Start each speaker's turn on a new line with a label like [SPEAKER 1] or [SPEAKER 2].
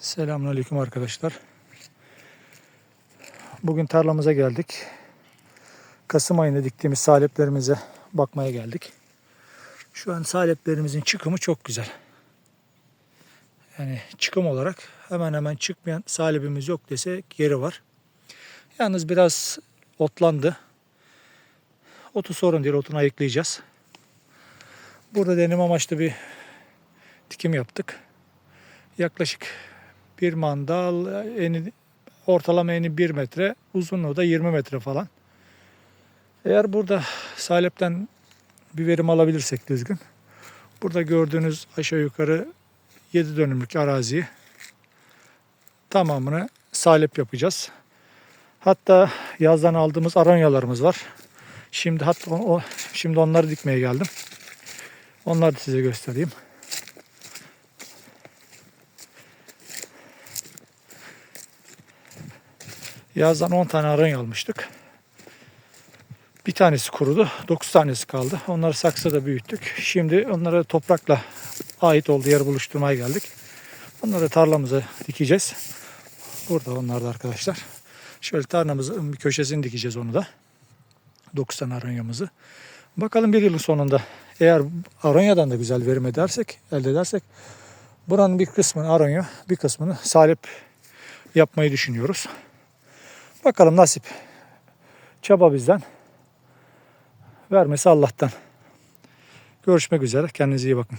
[SPEAKER 1] Selamünaleyküm arkadaşlar. Bugün tarlamıza geldik. Kasım ayında diktiğimiz saleplerimize bakmaya geldik. Şu an saleplerimizin çıkımı çok güzel. Yani çıkım olarak hemen hemen çıkmayan salepimiz yok desek yeri var. Yalnız biraz otlandı. Otu sorun değil, otunu ayıklayacağız. Burada denem amaçlı bir dikim yaptık. Yaklaşık bir mandal eni, ortalama eni 1 metre, uzunluğu da 20 metre falan. Eğer burada salepten bir verim alabilirsek düzgün. Burada gördüğünüz aşağı yukarı 7 dönümlük araziyi tamamını salep yapacağız. Hatta yazdan aldığımız aranyalarımız var. Şimdi hatta o- şimdi onları dikmeye geldim. Onları da size göstereyim. Yazdan 10 tane aranya almıştık. Bir tanesi kurudu. 9 tanesi kaldı. Onları saksıda büyüttük. Şimdi onları toprakla ait olduğu yer buluşturmaya geldik. Onları tarlamıza dikeceğiz. Burada onlar da arkadaşlar. Şöyle tarlamızın bir köşesini dikeceğiz onu da. 9 tane aranyamızı. Bakalım bir yılın sonunda eğer aranyadan da güzel verim edersek, elde edersek buranın bir kısmını aranya, bir kısmını salep yapmayı düşünüyoruz. Bakalım nasip. Çaba bizden. Vermesi Allah'tan. Görüşmek üzere. Kendinize iyi bakın.